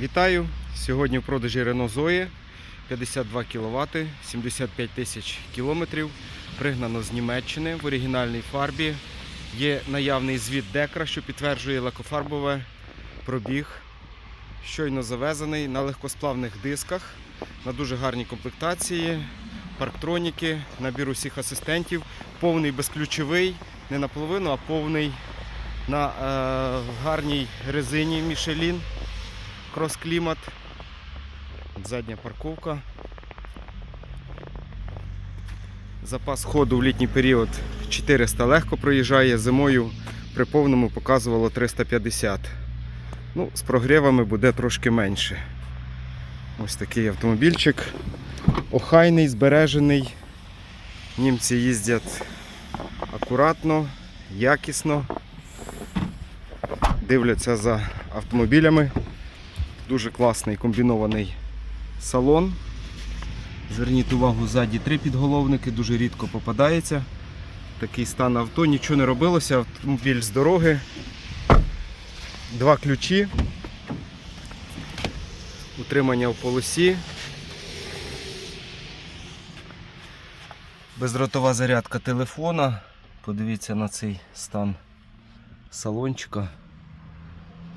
Вітаю! Сьогодні в продажі Renault Zoe 52 кВт, 75 тисяч кілометрів. Пригнано з Німеччини в оригінальній фарбі. Є наявний звіт Декра, що підтверджує лакофарбове пробіг. Щойно завезений на легкосплавних дисках, на дуже гарній комплектації, парктроніки, набір усіх асистентів, повний безключовий, не наполовину, а повний на е, гарній резині Michelin крос-клімат. Задня парковка. Запас ходу в літній період 400 легко проїжджає, зимою при повному показувало 350. Ну, з прогрівами буде трошки менше. Ось такий автомобільчик. Охайний, збережений. Німці їздять акуратно, якісно, дивляться за автомобілями. Дуже класний комбінований салон. Зверніть увагу, ззаді три підголовники, дуже рідко попадається. Такий стан авто, нічого не робилося, автомобіль з дороги. Два ключі. Утримання в полосі. Бездротова зарядка телефона. Подивіться на цей стан салончика.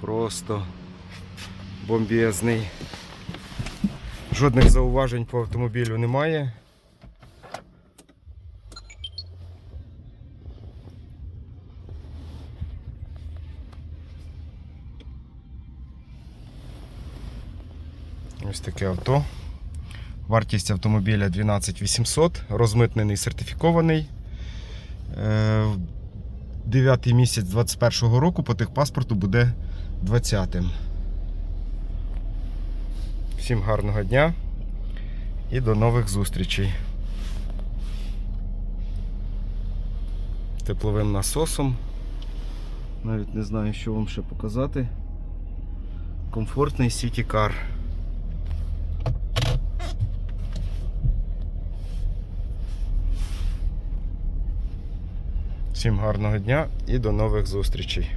Просто бомбезний. Жодних зауважень по автомобілю немає. Ось таке авто. Вартість автомобіля 12 800, розмитнений сертифікований. Е, 9 місяць 21 року по техпаспорту буде 20-м. Всім гарного дня і до нових зустрічей. Тепловим насосом. Навіть не знаю, що вам ще показати. Комфортний Car. Всім гарного дня і до нових зустрічей.